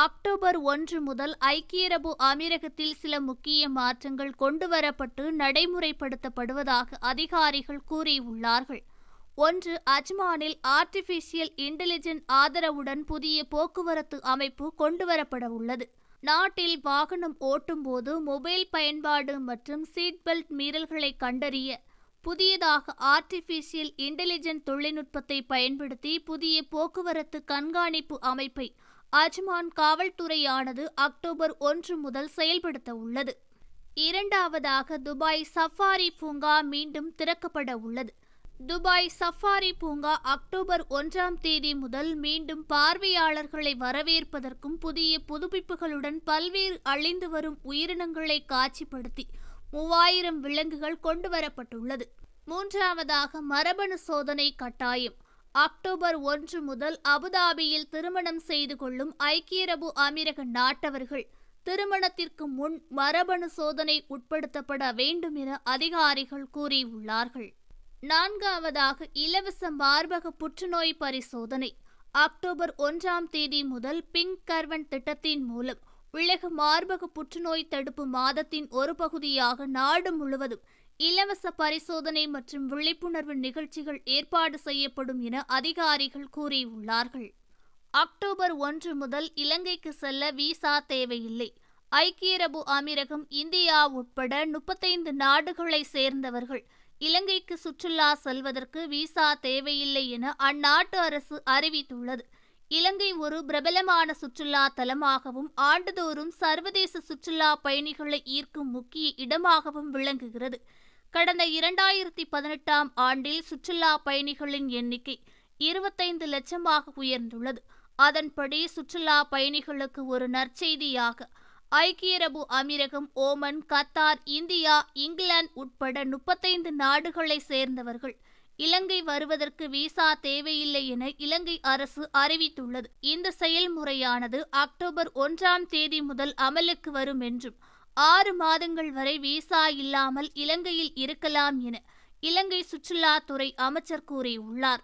October ஒன்று முதல் ஐக்கிய அரபு அமீரகத்தில் சில முக்கிய மாற்றங்கள் கொண்டுவரப்பட்டு நடைமுறைப்படுத்தப்படுவதாக அதிகாரிகள் கூறியுள்ளார்கள். ஒன்று அஜ்மானில் ஆர்டிபிஷியல் இன்டெலிஜென்ட் ஆதரவுடன் புதிய போக்குவரத்து அமைப்பு கொண்டுவரப்பட உள்ளது நாட்டில் வாகனம் ஓட்டும்போது மொபைல் பயன்பாடு மற்றும் சீட் பெல்ட் மீறல்களை கண்டறிய புதியதாக ஆர்டிபிஷியல் இன்டெலிஜென்ட் தொழில்நுட்பத்தை பயன்படுத்தி புதிய போக்குவரத்து கண்காணிப்பு அமைப்பை அஜ்மான் காவல்துறையானது அக்டோபர் ஒன்று முதல் செயல்படுத்த உள்ளது. இரண்டாவதாக துபாய் சஃபாரி பூங்கா மீண்டும் திறக்கப்பட உள்ளது. துபாய் சஃபாரி பூங்கா அக்டோபர் ஒன்றாம் தேதி முதல் மீண்டும் பார்வையாளர்களை வரவேற்பதற்கும் புதிய புதுப்பிப்புகளுடன் பல்வேறு அழிந்து வரும் உயிரினங்களை காட்சிப்படுத்தி மூவாயிரம் விலங்குகள் கொண்டுவரப்பட்டுள்ளது மூன்றாவதாக மரபணு சோதனை கட்டாயம். அக்டோபர் ஒன்று முதல் அபுதாபியில் திருமணம் செய்து கொள்ளும் ஐக்கிய அரபு அமீரக நாட்டவர்கள் திருமணத்திற்கு முன் மரபணு சோதனை உட்படுத்தப்பட வேண்டும் என அதிகாரிகள் கூறியுள்ளார்கள். நான்காவதாக இலவச மார்பக புற்றுநோய் பரிசோதனை. அக்டோபர் ஒன்றாம் தேதி முதல் பிங்க் கர்வன் திட்டத்தின் மூலம் உலக மார்பக புற்றுநோய் தடுப்பு மாதத்தின் ஒரு பகுதியாக நாடு முழுவதும் இலவச பரிசோதனை மற்றும் விழிப்புணர்வு நிகழ்ச்சிகள் ஏற்பாடு செய்யப்படும் என அதிகாரிகள் கூறியுள்ளார்கள். அக்டோபர் ஒன்று முதல் இலங்கைக்கு செல்ல விசா தேவையில்லை. ஐக்கிய அரபு அமீரகம் இந்தியா உட்பட முப்பத்தைந்து நாடுகளை சேர்ந்தவர்கள் இலங்கைக்கு சுற்றுலா செல்வதற்கு விசா தேவையில்லை என அந்நாட்டு அரசு அறிவித்துள்ளது. இலங்கை ஒரு பிரபலமான சுற்றுலா தலமாகவும் ஆண்டுதோறும் சர்வதேச சுற்றுலா பயணிகளை ஈர்க்கும் முக்கிய இடமாகவும் விளங்குகிறது. கடந்த இரண்டாயிரத்தி பதினெட்டாம் ஆண்டில் சுற்றுலா பயணிகளின் எண்ணிக்கை இருபத்தைந்து லட்சமாக உயர்ந்துள்ளது. அதன்படி சுற்றுலா பயணிகளுக்கு ஒரு நற்செய்தியாக ஐக்கிய அரபு அமீரகம் ஓமன் கத்தார் இந்தியா இங்கிலாந்து உட்பட முப்பத்தைந்து நாடுகளை சேர்ந்தவர்கள். இலங்கை வருவதற்கு விசா தேவையில்லை என இலங்கை அரசு அறிவித்துள்ளது. இந்த செயல்முறையானது அக்டோபர் ஒன்றாம் தேதி முதல் அமலுக்கு வரும் என்றும் ஆறு மாதங்கள் வரை விசா இல்லாமல் இலங்கையில் இருக்கலாம் என இலங்கை சுற்றுலாத்துறை அமைச்சர் கூறியுள்ளார்.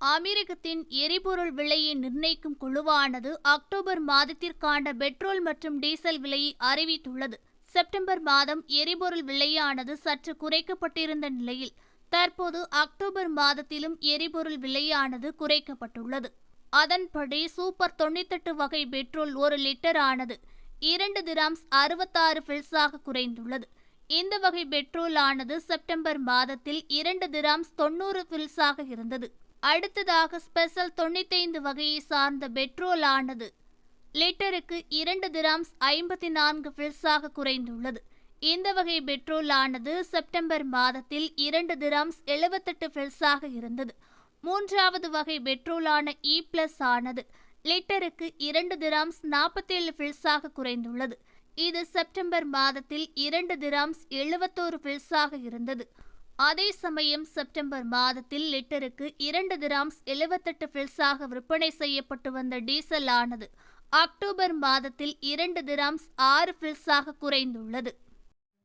அமெரிக்கத்தின் எரிபொருள் விலையை நிர்ணயிக்கும் குழுவானது அக்டோபர் மாதத்திற்கான பெட்ரோல் மற்றும் டீசல் விலையை அறிவித்துள்ளது. செப்டம்பர் மாதம் எரிபொருள் விலையானது சற்று குறைக்கப்பட்டிருந்த நிலையில் தற்போது அக்டோபர் மாதத்திலும் எரிபொருள் விலையானது குறைக்கப்பட்டுள்ளது. அதன்படி சூப்பர் தொண்ணூத்தெட்டு வகை பெட்ரோல் ஒரு லிட்டர் ஆனது இரண்டு திராம்ஸ் அறுபத்தாறு பில்ஸாக குறைந்துள்ளது. இந்த வகை பெட்ரோல் ஆனது செப்டம்பர் மாதத்தில் இரண்டு திராம்ஸ் தொண்ணூறு பில்ஸாக இருந்தது. அடுத்ததாக ஸ்பெஷல் தொண்ணூத்தைந்து வகையை சார்ந்த பெட்ரோல் ஆனது லிட்டருக்கு இரண்டு திராம்ஸ் ஐம்பத்தி நான்கு பில்ஸாக குறைந்துள்ளது. இந்த வகை பெட்ரோல் ஆனது செப்டம்பர் மாதத்தில் இரண்டு திராம்ஸ் எழுபத்தெட்டு பில்ஸாக இருந்தது. மூன்றாவது வகை பெட்ரோலான இ e பிளஸ் ஆனது லிட்டருக்கு இரண்டு திராம்ஸ் நாற்பத்தேழு பில்ஸாக குறைந்துள்ளது. இது செப்டம்பர் மாதத்தில் இரண்டு திராம்ஸ் எழுபத்தோரு பில்ஸாக இருந்தது. அதே சமயம் செப்டம்பர் மாதத்தில் லிட்டருக்கு இரண்டு திராம்ஸ் எழுபத்தெட்டு பில்ஸாக விற்பனை செய்யப்பட்டு வந்த டீசல் ஆனது. அக்டோபர் மாதத்தில் இரண்டு திராம்ஸ் ஆறு பில்ஸாக குறைந்துள்ளது.